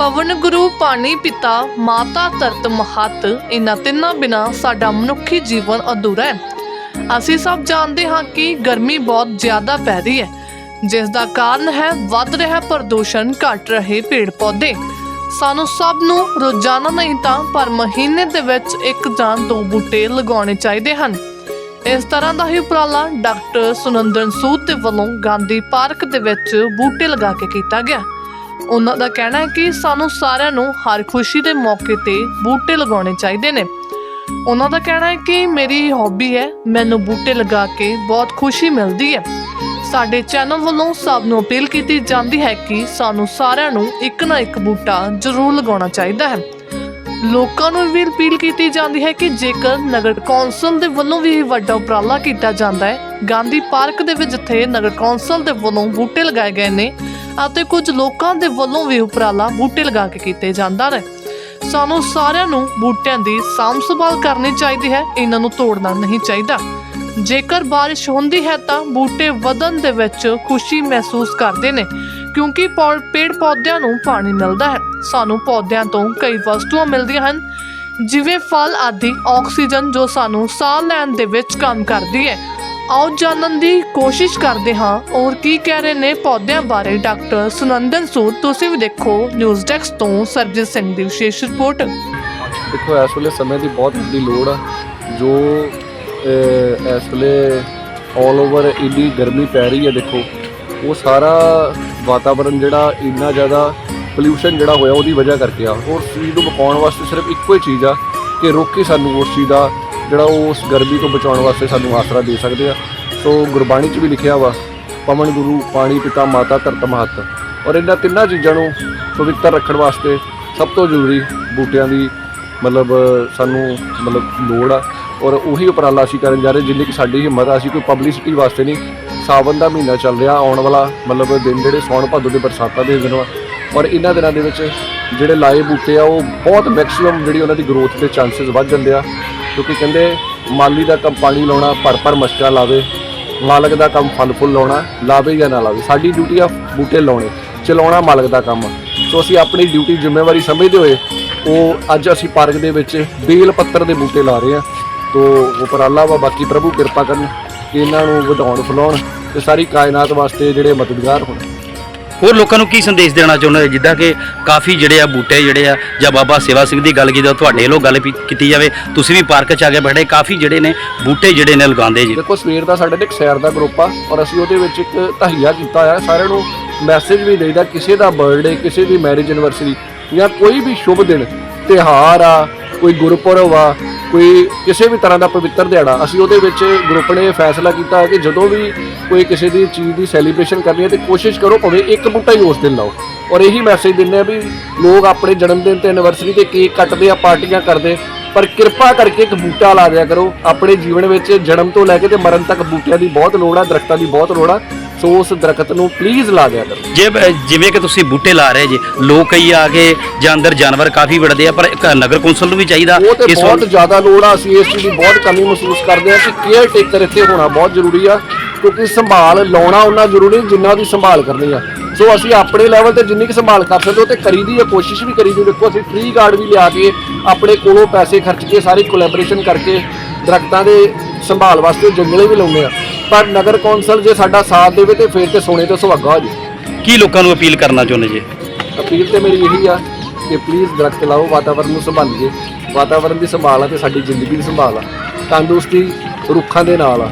ਪਵਨ ਗੁਰੂ ਪਾਣੀ ਪਿਤਾ, ਮਾਤਾ ਧਰਤ ਮਹੱਤ, ਇਹਨਾਂ ਤਿੰਨਾਂ ਬਿਨਾ ਸਾਡਾ ਮਨੁੱਖੀ ਜੀਵਨ ਅਧੂਰਾ ਹੈ। ਅਸੀਂ ਸਭ ਜਾਣਦੇ ਹਾਂ ਕਿ ਗਰਮੀ ਬਹੁਤ ਜ਼ਿਆਦਾ ਪੈ ਰਹੀ ਹੈ, ਜਿਸ ਦਾ ਕਾਰਨ ਹੈ ਵੱਧ ਰਿਹਾ ਪ੍ਰਦੂਸ਼ਣ, ਘਟ ਰਹੇ ਪੇੜ ਪੌਦੇ ਸਾਨੂੰ ਸਭ ਨੂੰ ਰੋਜ਼ਾਨਾ ਨਹੀਂ ਤਾਂ ਪਰ ਮਹੀਨੇ ਦੇ ਵਿੱਚ ਇੱਕ ਜਾਂ ਦੋ ਬੂਟੇ ਲਗਾਉਣੇ ਚਾਹੀਦੇ ਹਨ। ਇਸ ਤਰ੍ਹਾਂ ਦਾ ਹੀ ਉਪਰਾਲਾ ਡਾਕਟਰ ਸੁਨੰਦਨ ਸੂਦ ਦੇ ਵੱਲੋਂ ਗਾਂਧੀ ਪਾਰਕ ਦੇ ਵਿੱਚ ਬੂਟੇ ਲਗਾ ਕੇ ਕੀਤਾ ਗਿਆ। ਉਹਨਾਂ ਦਾ ਕਹਿਣਾ ਹੈ ਕਿ ਸਾਨੂੰ ਸਾਰਿਆਂ ਨੂੰ ਹਰ ਖੁਸ਼ੀ ਦੇ ਮੌਕੇ ਤੇ ਬੂਟੇ ਲਗਾਉਣੇ ਚਾਹੀਦੇ ਨੇ। ਉਹਨਾਂ ਦਾ ਕਹਿਣਾ ਹੈ ਕਿ ਮੇਰੀ ਹੌਬੀ ਹੈ, ਮੈਨੂੰ ਬੂਟੇ ਲਗਾ ਕੇ ਬਹੁਤ ਖੁਸ਼ੀ ਮਿਲਦੀ ਹੈ। ਸਾਡੇ ਚੈਨਲ ਵੱਲੋਂ ਸਭ ਨੂੰ ਅਪੀਲ ਕੀਤੀ ਜਾਂਦੀ ਹੈ ਕਿ ਸਾਨੂੰ ਸਾਰਿਆਂ ਨੂੰ ਇੱਕ ਨਾ ਇੱਕ ਬੂਟਾ ਜ਼ਰੂਰ ਲਗਾਉਣਾ ਚਾਹੀਦਾ ਹੈ। ਲੋਕਾਂ ਨੂੰ ਵੀ ਅਪੀਲ ਕੀਤੀ ਜਾਂਦੀ ਹੈ ਕਿ ਜੇਕਰ ਨਗਰ ਕੌਂਸਲ ਦੇ ਵੱਲੋਂ ਵੀ ਇਹ ਵੱਡਾ ਉਪਰਾਲਾ ਕੀਤਾ ਜਾਂਦਾ ਹੈ, ਗਾਂਧੀ ਪਾਰਕ ਦੇ ਵਿੱਚ ਜਿੱਥੇ ਨਗਰ ਕੌਂਸਲ ਦੇ ਵੱਲੋਂ ਬੂਟੇ ਲਗਾਏ ਗਏ ਨੇ ਅਤੇ ਕੁਝ ਲੋਕਾਂ ਦੇ ਵੱਲੋਂ ਵੀ ਉਪਰਾਲਾ ਬੂਟੇ ਲਗਾ ਕੇ ਕੀਤੇ ਜਾਂਦਾ ਹੈ ਸਾਨੂੰ ਸਾਰਿਆਂ ਨੂੰ ਬੂਟਿਆਂ ਦੀ ਸਾਂਭ ਸੰਭਾਲ ਕਰਨੀ ਚਾਹੀਦੀ ਹੈ, ਇਹਨਾਂ ਨੂੰ ਤੋੜਨਾ ਨਹੀਂ ਚਾਹੀਦਾ। ਜੇਕਰ ਬਾਰਿਸ਼ ਹੁੰਦੀ ਹੈ ਤਾਂ ਬੂਟੇ ਵਧਣ ਦੇ ਵਿੱਚ ਖੁਸ਼ੀ ਮਹਿਸੂਸ ਕਰਦੇ ਨੇ, ਕਿਉਂਕਿ ਪੌ- ਪੇੜ ਪੌਦਿਆਂ ਨੂੰ ਪਾਣੀ ਮਿਲਦਾ ਹੈ। ਸਾਨੂੰ ਪੌਦਿਆਂ ਤੋਂ ਕਈ ਵਸਤੂਆਂ ਮਿਲਦੀਆਂ ਹਨ, ਜਿਵੇਂ ਫਲ ਆਦਿ, ਆਕਸੀਜਨ ਜੋ ਸਾਨੂੰ ਸਾਹ ਲੈਣ ਦੇ ਵਿੱਚ ਕੰਮ ਕਰਦੀ ਹੈ। ਆਓ ਜਾਣਨ ਦੀ ਕੋਸ਼ਿਸ਼ ਕਰਦੇ ਹਾਂ। ਔਰ ਕੀ ਕਹਿ ਰਹੇ ਨੇ ਪੌਦਿਆਂ ਬਾਰੇ ਡਾਕਟਰ ਸੁਨੰਦਨ ਸੂਦ? ਤੁਸੀਂ ਵੀ ਦੇਖੋ ਨਿਊਜ਼ ਡੈਸਕ ਤੋਂ ਸਰਜੀਤ ਸਿੰਘ ਦੀ ਵਿਸ਼ੇਸ਼ ਰਿਪੋਰਟ। ਦੇਖੋ ਇਸ ਵੇਲੇ ਸਮੇਂ ਦੀ ਬਹੁਤ ਵੱਡੀ ਲੋੜ ਆ। ਜੋ ਅਹ, ਇਸ ਵੇਲੇ 올 ਓਵਰ ਇੰਨੀ ਗਰਮੀ ਪੈ ਰਹੀ ਹੈ ਦੇਖੋ। ਉਹ ਸਾਰਾ ਵਾਤਾਵਰਣ ਜਿਹੜਾ ਇੰਨਾ ਜ਼ਿਆਦਾ ਪੋਲਿਊਸ਼ਨ ਜਿਹੜਾ ਹੋਇਆ ਉਹਦੀ ਵਜ੍ਹਾ ਕਰਕੇ ਆ। ਔਰ ਚੀਜ਼ ਨੂੰ ਬਚਾਉਣ ਵਾਸਤੇ ਸਿਰਫ ਇੱਕੋ ਹੀ ਚੀਜ਼ ਆ ਕਿ ਰੋਕ ਕੇ ਸਾਨੂੰ ਉਸ ਚੀਜ਼ ਦਾ ਜਿਹੜਾ ਉਹ ਉਸ ਗਰਮੀ ਤੋਂ ਬਚਾਉਣ ਵਾਸਤੇ ਸਾਨੂੰ ਆਸਰਾ ਦੇ ਸਕਦੇ ਆ। ਸੋ ਗੁਰਬਾਣੀ 'ਚ ਵੀ ਲਿਖਿਆ ਵਾ, ਪਵਨ ਗੁਰੂ, ਪਾਣੀ, ਪਿਤਾ, ਮਾਤਾ, ਧਰਤ, ਮਹੱਤ। ਔਰ ਇਹਨਾਂ ਤਿੰਨਾਂ ਚੀਜ਼ਾਂ ਨੂੰ ਪਵਿੱਤਰ ਰੱਖਣ ਵਾਸਤੇ ਸਭ ਤੋਂ ਜ਼ਰੂਰੀ ਬੂਟਿਆਂ ਦੀ ਮਤਲਬ ਸਾਨੂੰ ਮਤਲਬ ਲੋੜ ਆ। ਔਰ ਉਹੀ ਉਪਰਾਲਾ ਅਸੀਂ ਕਰਨ ਜਾ ਰਹੇ, ਜਿੰਨੀ ਕਿ ਸਾਡੀ ਹਿੰਮਤ ਆ, ਅਸੀਂ ਕੋਈ ਪਬਲਿਸਿਟੀ ਵਾਸਤੇ ਨਹੀਂ। ਸਾਵਨ ਦਾ ਮਹੀਨਾ ਚੱਲ ਰਿਹਾ, ਆਉਣ ਵਾਲਾ ਮਤਲਬ ਦਿਨ ਜਿਹੜੇ ਸੌਣ ਭਾਦੋ ਦੇ ਬਰਸਾਤਾਂ ਦੇ ਦਿਨ ਵਾ। ਔਰ ਇਹਨਾਂ ਦਿਨਾਂ ਦੇ ਵਿੱਚ ਜਿਹੜੇ ਲਾਏ ਬੂਟੇ ਆ, ਉਹ ਬਹੁਤ ਮੈਕਸਿਮਮ ਜਿਹੜੀ ਉਹਨਾਂ ਦੀ ਗਰੋਥ ਦੇ ਚਾਂਸਸ ਵੱਧ ਜਾਂਦੇ ਆ। ਕਿਉਂਕਿ ਕਹਿੰਦੇ ਮਾਲੀ ਦਾ ਕੰਮ ਪਾਣੀ ਲਾਉਣਾ, ਭਰ ਭਰ ਮਸ਼ਕਾਂ ਲਾਵੇ, ਮਾਲਕ ਦਾ ਕੰਮ ਫਲ ਫੁੱਲ ਲਾਉਣਾ, ਲਾਵੇ ਜਾਂ ਨਾ ਲਾਵੇ। ਸਾਡੀ ਡਿਊਟੀ ਆ ਬੂਟੇ ਲਾਉਣੇ, ਚਲਾਉਣਾ ਮਾਲਕ ਦਾ ਕੰਮ ਆ। ਸੋ ਅਸੀਂ ਆਪਣੀ ਡਿਊਟੀ ਜ਼ਿੰਮੇਵਾਰੀ ਸਮਝਦੇ ਹੋਏ ਉਹ ਅੱਜ ਅਸੀਂ ਪਾਰਕ ਦੇ ਵਿੱਚ ਬੇਲ ਪੱਤਰ ਦੇ ਬੂਟੇ ਲਾ ਰਹੇ ਆ। ਤੋ ਉਪਰਾਲਾ ਵਾ, ਬਾਕੀ ਪ੍ਰਭੂ ਕਿਰਪਾ ਕਰਨ ਕਿ ਇਹਨਾਂ ਨੂੰ ਵਧਾਉਣ, ਫੁਲਾਉਣ ਤੇ ਸਾਰੀ ਕਾਇਨਾਤ ਵਾਸਤੇ ਜਿਹੜੇ ਮਦਦਗਾਰ ਹੋਣ। ਹੋਰ ਲੋਕਾਂ ਨੂੰ ਕੀ ਸੰਦੇਸ਼ ਦੇਣਾ ਚਾਹੁੰਦੇ ਹੋ? ਜਿੱਦਾਂ ਕਿ ਕਾਫੀ ਜਿਹੜੇ ਆ ਬੂਟੇ ਜਿਹੜੇ ਆ, ਜਾਂ ਬਾਬਾ ਸੇਵਾ ਸਿੰਘ ਦੀ ਗੱਲ ਕੀਤੀ ਤਾਂ ਤੁਹਾਡੇ ਵੱਲੋਂ ਗੱਲ ਵੀ ਕੀਤੀ ਜਾਵੇ, ਤੁਸੀਂ ਵੀ ਪਾਰਕ 'ਚ ਆ ਕੇ ਬੈਠੇ, ਕਾਫੀ ਜਿਹੜੇ ਨੇ ਬੂਟੇ ਜਿਹੜੇ ਨੇ ਲਗਾਉਂਦੇ ਜੀ। ਦੇਖੋ, ਸਵੇਰ ਦਾ ਸਾਡੇ ਨੇ ਇੱਕ ਸੈਰ ਦਾ ਗਰੁੱਪ ਆ, ਔਰ ਅਸੀਂ ਉਹਦੇ ਵਿੱਚ ਇੱਕ ਤਹੀਆ ਕੀਤਾ ਆ ਸਾਰਿਆਂ ਨੂੰ ਮੈਸੇਜ ਵੀ ਦੇਈਦਾ, ਕਿਸੇ ਦਾ ਬਰਥਡੇ ਕਿਸੇ ਦੀ ਮੈਰਿਜ ਐਨਵਰਸਰੀ ਜਾਂ ਕੋਈ ਵੀ ਸ਼ੁਭ ਦਿਨ ਤਿਹਾਰ ਆ, ਕੋਈ ਗੁਰਪੁਰਬ ਆ ਕੋਈ ਕਿਸੇ ਵੀ ਤਰ੍ਹਾਂ ਦਾ ਪਵਿੱਤਰ ਦਿਹਾੜਾ, ਅਸੀਂ ਉਹਦੇ ਵਿੱਚ ਗਰੁੱਪ ਨੇ ਫੈਸਲਾ ਕੀਤਾ ਕਿ ਜਦੋਂ ਵੀ ਕੋਈ ਕਿਸੇ ਦੀ ਚੀਜ਼ ਦੀ ਸੈਲੀਬ੍ਰੇਸ਼ਨ ਕਰਨੀ ਹੈ ਤੇ ਕੋਸ਼ਿਸ਼ ਕਰੋ ਭਾਵੇਂ ਇੱਕ ਬੂਟਾ ਹੀ ਉਸ ਦਿਨ ਲਾਓ। ਔਰ ਇਹੀ ਮੈਸੇਜ ਦਿੰਦੇ ਆ ਵੀ ਲੋਕ ਆਪਣੇ ਜਨਮ ਦਿਨ ਤੇ ਐਨਵਰਸਰੀ ਤੇ ਕੇਕ ਕੱਟਦੇ ਆ ਪਾਰਟੀਆਂ ਕਰਦੇ, ਪਰ ਕਿਰਪਾ ਕਰਕੇ ਇੱਕ ਬੂਟਾ ਲਾ ਦਿਆ ਕਰੋ। ਆਪਣੇ ਜੀਵਨ ਵਿੱਚ ਜਨਮ ਤੋਂ ਲੈ ਕੇ ਤੇ ਮਰਨ ਤੱਕ ਬੂਟਿਆਂ ਦੀ ਬਹੁਤ ਲੋੜ ਆ, ਦਰਖਤਾਂ ਦੀ ਬਹੁਤ ਲੋੜ ਆ। ਸੋ ਉਸ ਦਰਖਤ ਨੂੰ ਪਲੀਜ਼ ਲਾ ਦਿਆ ਕਰੋ। ਜੇ ਜਿਵੇਂ ਕਿ ਤੁਸੀਂ ਬੂਟੇ ਲਾ ਰਹੇ ਜੀ ਲੋਕ ਕਈ ਆ ਕੇ ਜਾਂ ਅੰਦਰ ਜਾਨਵਰ ਕਾਫੀ ਵੜਦੇ ਆ ਪਰ ਇੱਕ ਨਗਰ ਕੌਂਸਲ ਨੂੰ ਵੀ ਚਾਹੀਦਾ ਉਹ ਤੇ ਬਹੁਤ ਜ਼ਿਆਦਾ ਲੋੜ ਆ ਅਸੀਂ ਇਸ ਚੀਜ਼ ਦੀ ਬਹੁਤ ਕਮੀ ਮਹਿਸੂਸ ਕਰਦੇ ਆ ਕਿ ਕੇਅਰ ਟੇਕਰ ਇੱਥੇ ਹੋਣਾ ਬਹੁਤ ਜ਼ਰੂਰੀ ਆ ਕਿਉਂਕਿ ਸੰਭਾਲ ਲਾਉਣਾ ਉਹਨਾਂ ਜ਼ਰੂਰੀ ਜਿੰਨਾ ਦੀ ਸੰਭਾਲ ਕਰਨੀ ਆ। ਸੋ ਅਸੀਂ ਆਪਣੇ ਲੈਵਲ ਤੇ ਜਿੰਨੀ ਕੁ ਸੰਭਾਲ ਕਰ ਸਕਦੇ ਹੋ ਤੇ ਕਰੀਦੀ ਆ ਕੋਸ਼ਿਸ਼ ਵੀ ਕਰੀਦੀ ਦੇਖੋ ਅਸੀਂ ਟ੍ਰੀ ਗਾਰਡ ਵੀ ਲਿਆ ਕੇ ਆਪਣੇ ਕੋਲੋਂ ਪੈਸੇ ਖਰਚ ਕੇ ਸਾਰੀ ਕੋਲੈਬੋਰੇਸ਼ਨ ਕਰਕੇ ਦਰਖਤਾਂ ਦੇ ਸੰਭਾਲ ਵਾਸਤੇ ਜੰਗਲੇ ਵੀ ਲਾਉਂਦੇ ਆ। ਪਰ ਨਗਰ ਕੌਂਸਲ ਜੇ ਸਾਡਾ ਸਾਥ ਦੇਵੇ ਤੇ ਫਿਰ ਤੇ ਸੋਨੇ ਤੋਂ ਸੁਹਾਗਾ ਹੋ ਜੇ। ਕੀ ਲੋਕਾਂ ਨੂੰ ਅਪੀਲ ਕਰਨਾ ਚਾਹੁੰਦੇ ਜੀ? ਅਪੀਲ ਤੇ ਮੇਰੀ ਇਹੀ ਆ ਕਿ ਪਲੀਜ਼ ਦਰਖਤ ਲਾਓ ਵਾਤਾਵਰਨ ਨੂੰ ਸੰਭਾਲੀਏ। ਵਾਤਾਵਰਨ ਦੀ ਸੰਭਾਲ ਆ ਤੇ ਸਾਡੀ ਜ਼ਿੰਦਗੀ ਦੀ ਸੰਭਾਲ ਆ। ਤੰਦਰੁਸਤੀ ਰੁੱਖਾਂ ਦੇ ਨਾਲ ਆ।